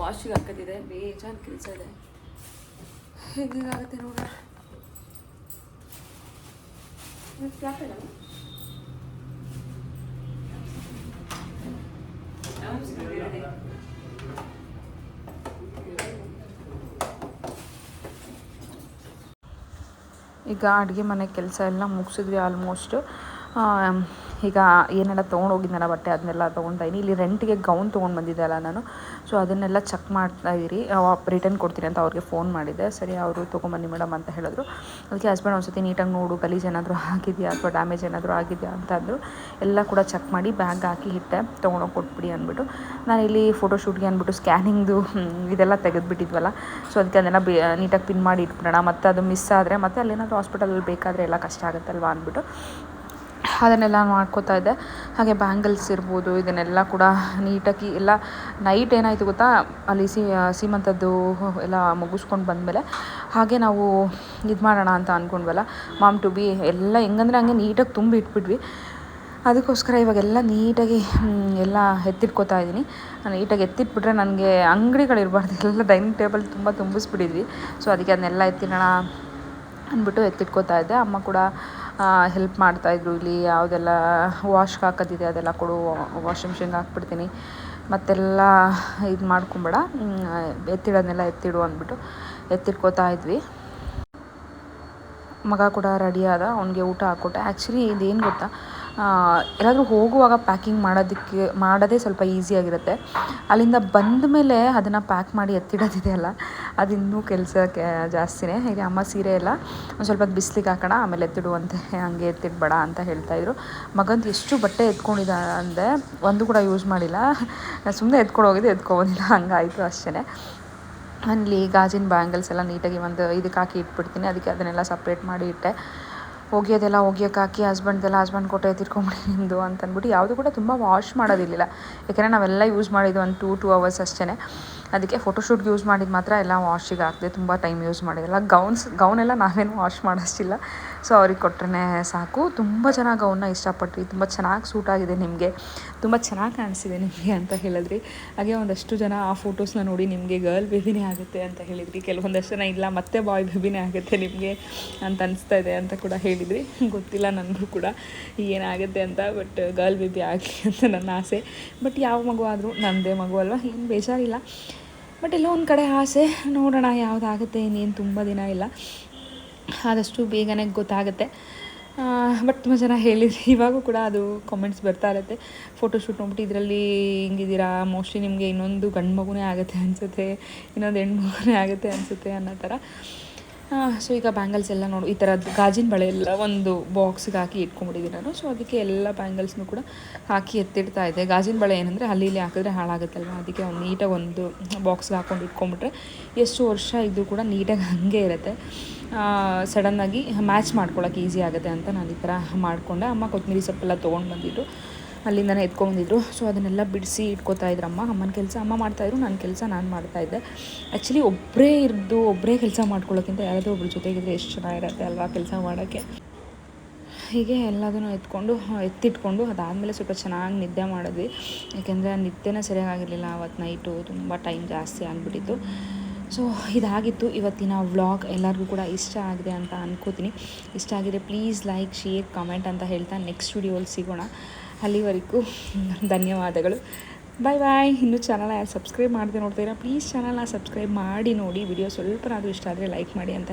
ವಾಶಿಗೆ ಹಾಕೋದಿದೆ ಬೇಜಾನ್ ಕೆಲಸ ಇದೆ. ಹೇಗಾಗುತ್ತೆ ನೋಡೋಣ ಈಗ ಅಡುಗೆ ಮನೆ ಕೆಲಸ ಎಲ್ಲ ಮುಗಿಸಿದ್ವಿ ಆಲ್ಮೋಸ್ಟ್ ಈಗ ಏನೆಲ್ಲ ತೊಗೊಂಡೋಗಿದ್ನಲ್ಲ ಬಟ್ಟೆ ಅದನ್ನೆಲ್ಲ ತೊಗೊಳ್ತಾ ಇದೀನಿ ಇಲ್ಲಿ ರೆಂಟ್ಗೆ ಗೌನ್ ತೊಗೊಂಡು ಬಂದಿದ್ದೆ ಅಲ್ಲ ನಾನು. ಸೊ ಅದನ್ನೆಲ್ಲ ಚೆಕ್ ಮಾಡ್ತಾ ಇದ್ದೀರಿ ರಿಟರ್ನ್ ಕೊಡ್ತೀನಿ ಅಂತ ಅವ್ರಿಗೆ ಫೋನ್ ಮಾಡಿದ್ದೆ ಸರಿ, ಅವರು ತೊಗೊಂಬನ್ನಿ ಮೇಡಮ್ ಅಂತ ಹೇಳಿದ್ರು. ಅದಕ್ಕೆ ಹಸ್ಬೆಂಡ್ ಒಂದ್ಸತಿ ನೀಟಾಗಿ ನೋಡು, ಗಲೀಜು ಏನಾದರೂ ಆಗಿದೆಯಾ ಅಥವಾ ಡ್ಯಾಮೇಜ್ ಏನಾದರೂ ಆಗಿದೆಯಾ ಅಂತ ಅಂದರು. ಎಲ್ಲ ಕೂಡ ಚೆಕ್ ಮಾಡಿ ಬ್ಯಾಗ್ ಹಾಕಿ ಇಟ್ಟೆ, ತೊಗೊಂಡೋಗಿ ಕೊಟ್ಬಿಡಿ ಅಂದ್ಬಿಟ್ಟು. ನಾನು ಇಲ್ಲಿ ಫೋಟೋಶೂಟ್ಗೆ ಅಂದ್ಬಿಟ್ಟು ಸ್ಕ್ಯಾನಿಂಗ್ದು ಇದೆಲ್ಲ ತೆಗೆದುಬಿಟ್ಟಿದ್ವಲ್ಲ. ಸೊ ಅದಕ್ಕೆ ಅದನ್ನು ಬಿ ನೀಟಾಗಿ ಪಿನ್ ಮಾಡಿ ಇಟ್ಬಿಡೋಣ. ಮತ್ತು ಅದು ಮಿಸ್ ಆದರೆ, ಮತ್ತೆ ಅಲ್ಲೇನಾದರೂ ಹಾಸ್ಪಿಟಲಲ್ಲಿ ಬೇಕಾದರೆ ಎಲ್ಲ ಕಷ್ಟ ಆಗುತ್ತಲ್ವಾ ಅಂದ್ಬಿಟ್ಟು. ಅದನ್ನೆಲ್ಲ ಮಾಡ್ಕೋತಾ ಇದ್ದೆ. ಹಾಗೆ ಬ್ಯಾಂಗಲ್ಸ್ ಇರ್ಬೋದು, ಇದನ್ನೆಲ್ಲ ಕೂಡ ನೀಟಾಗಿ ಎಲ್ಲ ನೈಟ್ ಏನಾಯಿತು ಗೊತ್ತಾ? ಅಲ್ಲಿ ಸಿ ಸೀಮಂತದ್ದು ಎಲ್ಲ ಮುಗಿಸ್ಕೊಂಡು ಬಂದಮೇಲೆ ಹಾಗೆ ನಾವು ಇದು ಮಾಡೋಣ ಅಂತ ಅಂದ್ಕೊಂಡ್ವಲ್ಲ ಮಾಮ್ ಟು ಬಿ ಎಲ್ಲ ಹೆಂಗಂದ್ರೆ ಹಂಗೆ ನೀಟಾಗಿ ತುಂಬಿ ಇಟ್ಬಿಟ್ವಿ. ಅದಕ್ಕೋಸ್ಕರ ಇವಾಗೆಲ್ಲ ನೀಟಾಗಿ ಎಲ್ಲ ಎತ್ತಿಟ್ಕೋತಾ ಇದ್ದೀನಿ. ನೀಟಾಗಿ ಎತ್ತಿಟ್ಬಿಟ್ರೆ ನನಗೆ ಅಂಗಡಿಗಳಿರಬಾರ್ದು ಎಲ್ಲ ಡೈನಿಂಗ್ ಟೇಬಲ್ ತುಂಬ ತುಂಬಿಸ್ಬಿಟ್ಟಿದ್ವಿ. ಸೊ ಅದಕ್ಕೆ ಅದನ್ನೆಲ್ಲ ಎತ್ತಿಡೋಣ ಅಂದ್ಬಿಟ್ಟು ಎತ್ತಿಟ್ಕೋತಾ ಇದ್ದೆ. ಅಮ್ಮ ಕೂಡ ಹೆಲ್ಪ್ ಮಾಡ್ತಾಯಿದ್ರು ಇಲ್ಲಿ ಯಾವುದೆಲ್ಲ ವಾಶ್ಗೆ ಹಾಕೋದಿದೆ ಅದೆಲ್ಲ ಕೊಡು ವಾಷಿಂಗ್ ಮಿಷಿನ್ಗೆ ಹಾಕ್ಬಿಡ್ತೀನಿ. ಮತ್ತೆಲ್ಲ ಇದು ಮಾಡ್ಕೊಂಬೇಡ. ಎತ್ತಿಡೋದನ್ನೆಲ್ಲ ಎತ್ತಿಡು ಅಂದ್ಬಿಟ್ಟು ಎತ್ತಿಟ್ಕೋತಾ ಇದ್ವಿ. ಮಗ ಕೂಡ ರೆಡಿ ಆದ, ಅವ್ನಿಗೆ ಊಟ ಹಾಕ್ಕೊಟ್ಟೆ. ಆ್ಯಕ್ಚುಲಿ ಇದೇನು ಗೊತ್ತಾ? ಎಲ್ಲಾದರೂ ಹೋಗುವಾಗ ಪ್ಯಾಕಿಂಗ್ ಮಾಡೋದಕ್ಕೆ, ಮಾಡೋದೇ ಸ್ವಲ್ಪ ಈಸಿಯಾಗಿರುತ್ತೆ ಅಲ್ಲಿಂದ ಬಂದ ಮೇಲೆ ಅದನ್ನು ಪ್ಯಾಕ್ ಮಾಡಿ ಎತ್ತಿಡೋದಿದೆಯಲ್ಲ ಅದು ಇನ್ನೂ ಕೆಲಸ ಜಾಸ್ತಿನೇ. ಹೇಗೆ ಅಮ್ಮ ಸೀರೆ ಎಲ್ಲ ಒಂದು ಸ್ವಲ್ಪ ಬಿಸ್ಲಿಗೆ ಹಾಕೋಣ, ಆಮೇಲೆ ಎತ್ತಿಡುವಂತೆ, ಹಂಗೆ ಎತ್ತಿಡ್ಬೇಡ ಅಂತ ಹೇಳ್ತಾಯಿದ್ರು ಮಗಂತ ಎಷ್ಟು ಬಟ್ಟೆ ಎತ್ಕೊಂಡಿದ್ದ ಅಂದರೆ ಒಂದು ಕೂಡ ಯೂಸ್ ಮಾಡಿಲ್ಲ. ಸುಮ್ಮನೆ ಎತ್ಕೊಂಡು ಹೋಗಿದ್ದೆ ಎತ್ಕೊಬೋದಿಲ್ಲ ಹಂಗಾಯಿತು ಅಷ್ಟೇ ಅಲ್ಲಿ ಗಾಜಿನ ಬ್ಯಾಂಗಲ್ಸ್ ಎಲ್ಲ ನೀಟಾಗಿ ಒಂದು ಇದಕ್ಕೆ ಹಾಕಿ ಇಟ್ಬಿಡ್ತೀನಿ. ಅದಕ್ಕೆ ಅದನ್ನೆಲ್ಲ ಸಪ್ರೇಟ್ ಮಾಡಿ ಇಟ್ಟೆ. ಒಗೆಯೋದೆಲ್ಲ ಒಗೆಯೋಕೆ ಹಾಕಿ ಹಸ್ಬೆಂಡ್ದೆಲ್ಲ, ಹಸ್ಬೆಂಡ್ ಕೊಟ್ಟೆ ತಿರ್ಕೊಂಬಿಡಿ ನಿಮ್ಮದು ಅಂತ ಅಂದ್ಬಿಟ್ಟು ಯಾವುದು ಕೂಡ ತುಂಬ ವಾಶ್ ಮಾಡೋದಿಲ್ಲ ಯಾಕೆಂದರೆ ನಾವೆಲ್ಲ ಯೂಸ್ ಮಾಡಿದ್ದು ಒಂದು ಟೂ ಟೂ ಅವರ್ಸ್ ಅಷ್ಟೇ ಅದಕ್ಕೆ ಫೋಟೋಶೂಟ್ಗೆ ಯೂಸ್ ಮಾಡಿದ್ದು ಮಾತ್ರ ಎಲ್ಲ ವಾಶಿಗೆ ಹಾಕಿದೆ ತುಂಬ ಟೈಮ್ ಯೂಸ್ ಮಾಡಿದೆಲ್ಲ ಗೌನ್ಸ್ ಗೌನೆಲ್ಲ ನಾವೇನು ವಾಶ್ ಮಾಡೋಷ್ಟಿಲ್ಲ. ಸೊ ಅವ್ರಿಗೆ ಕೊಟ್ರೆ ಸಾಕು. ತುಂಬ ಚೆನ್ನಾಗಿ ಅವನ್ನ ಇಷ್ಟಪಟ್ರಿ. ತುಂಬ ಚೆನ್ನಾಗಿ ಸೂಟ್ ಆಗಿದೆ ನಿಮಗೆ. ತುಂಬ ಚೆನ್ನಾಗಿ ಕಾಣಿಸಿದೆ ನಿಮಗೆ ಅಂತ ಹೇಳಿದ್ರಿ. ಹಾಗೆ ಒಂದಷ್ಟು ಜನ ಆ ಫೋಟೋಸ್ನ ನೋಡಿ ನಿಮಗೆ ಗರ್ಲ್ ಬೇಬಿನೇ ಆಗುತ್ತೆ ಅಂತ ಹೇಳಿದ್ರಿ. ಕೆಲವೊಂದಷ್ಟು ಜನ ಇಲ್ಲ, ಮತ್ತೆ ಬಾಯ್ ಬೇಬಿನೇ ಆಗುತ್ತೆ ನಿಮಗೆ ಅಂತ ಅನಿಸ್ತಾ ಇದೆ ಅಂತ ಕೂಡ ಹೇಳಿದ್ರಿ. ಗೊತ್ತಿಲ್ಲ ನನಗೂ ಕೂಡ ಏನಾಗುತ್ತೆ ಅಂತ ಬಟ್ ಗರ್ಲ್ ಬೇಬಿ ಆಗಲಿ ಅಂತ ನನ್ನ ಆಸೆ. ಬಟ್ ಯಾವ ಮಗು ಆದರೂ ನನ್ನದೇ ಮಗು ಅಲ್ವಾ? ಏನು ಬೇಜಾರಿಲ್ಲ. ಬಟ್ ಎಲ್ಲೋ ಒಂದು ಕಡೆ ಆಸೆ. ನೋಡೋಣ ಯಾವುದಾಗುತ್ತೆ ಇನ್ನೇನು ತುಂಬ ದಿನ ಇಲ್ಲ. ಆದಷ್ಟು ಬೇಗನೆ ಗೊತ್ತಾಗುತ್ತೆ. ಬಟ್ ತುಂಬ ಜನ ಹೇಳಿದ್ರಿ ಇವಾಗೂ ಕೂಡ ಅದು ಕಾಮೆಂಟ್ಸ್ ಬರ್ತಾ ಇರುತ್ತೆ. ಫೋಟೋಶೂಟ್ ನೋಡ್ಬಿಟ್ಟು ಇದರಲ್ಲಿ ಹಿಂಗಿದ್ದೀರಾ? ಮೋಸ್ಟ್ಲಿ ನಿಮಗೆ ಇನ್ನೊಂದು ಗಂಡು ಮಗುನೇ ಆಗುತ್ತೆ ಅನಿಸುತ್ತೆ, ಇನ್ನೊಂದು ಹೆಣ್ಣು ಮಗುನೇ ಆಗುತ್ತೆ ಅನಿಸುತ್ತೆ ಅನ್ನೋ ಥರ. ಸೊ ಈಗ ಬ್ಯಾಂಗಲ್ಸ್ ಎಲ್ಲ ನೋಡು, ಈ ಥರದ್ದು ಗಾಜಿನ ಬಳೆ ಎಲ್ಲ ಒಂದು ಬಾಕ್ಸ್ಗೆ ಹಾಕಿ ಇಟ್ಕೊಂಡ್ಬಿಟ್ಟಿದ್ದೀನಿ ನಾನು. ಸೊ ಅದಕ್ಕೆ ಎಲ್ಲ ಬ್ಯಾಂಗಲ್ಸ್ನು ಕೂಡ ಹಾಕಿ ಎತ್ತಿಡ್ತಾ ಇದೆ. ಗಾಜಿನ ಬಳೆ ಏನಂದರೆ ಅಲ್ಲಿ ಇಲ್ಲಿ ಹಾಕಿದ್ರೆ ಹಾಳಾಗುತ್ತಲ್ವ? ಅದಕ್ಕೆ ಒಂದು ನೀಟಾಗಿ ಒಂದು ಬಾಕ್ಸ್ಗೆ ಹಾಕೊಂಡು ಇಟ್ಕೊಂಡ್ಬಿಟ್ರೆ ಎಷ್ಟು ವರ್ಷ ಇದ್ದರೂ ಕೂಡ ನೀಟಾಗಿ ಹಾಗೆ ಇರುತ್ತೆ. ಸಡನ್ನಾಗಿ ಮ್ಯಾಚ್ ಮಾಡ್ಕೊಳ್ಳೋಕೆ ಈಸಿ ಆಗುತ್ತೆ ಅಂತ ನಾನು ಈ ಥರ ಮಾಡಿಕೊಂಡೆ. ಅಮ್ಮ ಕೊತ್ತಂಬರಿ ಸೊಪ್ಪೆಲ್ಲ ತೊಗೊಂಡು ಬಂದಿದ್ದು ಅಲ್ಲಿಂದನೇ ಎತ್ಕೊಂಡ್ಬಂದಿದ್ರು ಸೊ ಅದನ್ನೆಲ್ಲ ಬಿಡಿಸಿ ಇಟ್ಕೋತಾ ಅಮ್ಮ. ಅಮ್ಮನ ಕೆಲಸ ಅಮ್ಮ ಮಾಡ್ತಾಯಿದ್ರು ನನ್ನ ಕೆಲಸ ನಾನು ಮಾಡ್ತಾಯಿದ್ದೆ ಆ್ಯಕ್ಚುಲಿ ಒಬ್ಬರೇ ಇದ್ದು ಒಬ್ಬರೇ ಕೆಲಸ ಮಾಡ್ಕೊಳ್ಳೋಕ್ಕಿಂತ ಯಾರಾದರೂ ಒಬ್ರ ಜೊತೆಗಿದ್ರೆ ಎಷ್ಟು ಚೆನ್ನಾಗಿರುತ್ತೆ ಅಲ್ವಾ ಕೆಲಸ ಮಾಡೋಕ್ಕೆ. ಹೀಗೆ ಎಲ್ಲದನ್ನು ಎತ್ಕೊಂಡು, ಎತ್ತಿಟ್ಕೊಂಡು ಅದಾದಮೇಲೆ ಸ್ವಲ್ಪ ಚೆನ್ನಾಗಿ ನಿದ್ದೆ ಮಾಡಿದ್ವಿ. ಯಾಕೆಂದರೆ ನಿದ್ದೆನೇ ಸರಿಯಾಗಿರಲಿಲ್ಲ ಅವತ್ತು ನೈಟು ತುಂಬ ಟೈಮ್ ಜಾಸ್ತಿ ಆಗಿಬಿಟ್ಟಿತ್ತು. ಸೊ ಇದಾಗಿತ್ತು ಇವತ್ತಿನ ವ್ಲಾಗ್. ಎಲ್ಲರಿಗೂ ಕೂಡ ಇಷ್ಟ ಆಗಿದೆ ಅಂತ ಅನ್ಕೋತೀನಿ. ಇಷ್ಟ ಆಗಿದೆ ಪ್ಲೀಸ್ ಲೈಕ್ ಶೇರ್ ಕಮೆಂಟ್ ಅಂತ ಹೇಳ್ತಾ ನೆಕ್ಸ್ಟ್ ವಿಡಿಯೋಲಿ ಸಿಗೋಣ. ಅಲ್ಲಿವರೆಗೂ ಧನ್ಯವಾದಗಳು. ಬಾಯ್ ಬಾಯ್ ಇನ್ನೂ ಚಾನಲ್ನ ಯಾರು ಸಬ್ಸ್ಕ್ರೈಬ್ ಮಾಡದೆ ನೋಡ್ತೀರಾ? ಪ್ಲೀಸ್ ಚಾನಲ್ನ ಸಬ್ಸ್ಕ್ರೈಬ್ ಮಾಡಿ ನೋಡಿ. ವಿಡಿಯೋ ಸ್ವಲ್ಪನಾದರೂ ಇಷ್ಟ ಆದರೆ ಲೈಕ್ ಮಾಡಿ ಅಂತ